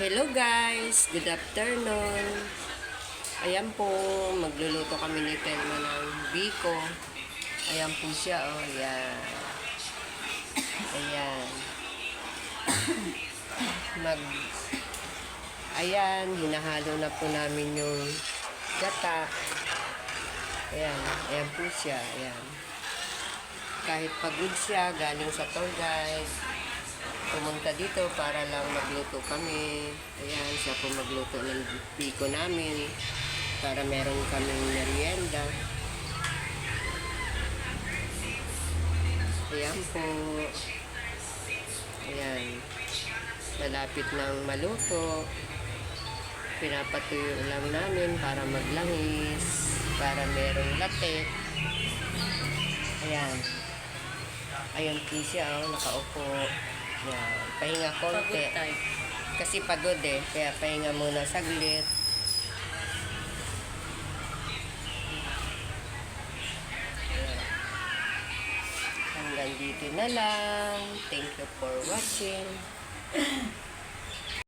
Hello guys! Good afternoon! Ayan po, magluluto kami ni Telma ng biko. Ayan po siya, oh. Ayan. Ayan. Mag... Ayan, hinahalo na po namin yung gata. Ayan, ayan po siya. Ayan. Kahit pagod siya, galing sa tour guide, pumunta dito para lang magluto kami. Ayan, siya po magluto ng biko namin para meron kaming merienda. Ayan po. Ayan. Malapit ng maluto. Pinapatuyo lang namin para maglangis, para merong latik. Ayan. Ayan po siya, oh, nakaupo. Ayan. Pahinga konti. Pagod tayo. Kasi pagod eh, kaya pahinga muna saglit. Ayan. Hanggang dito na lang. Thank you for watching.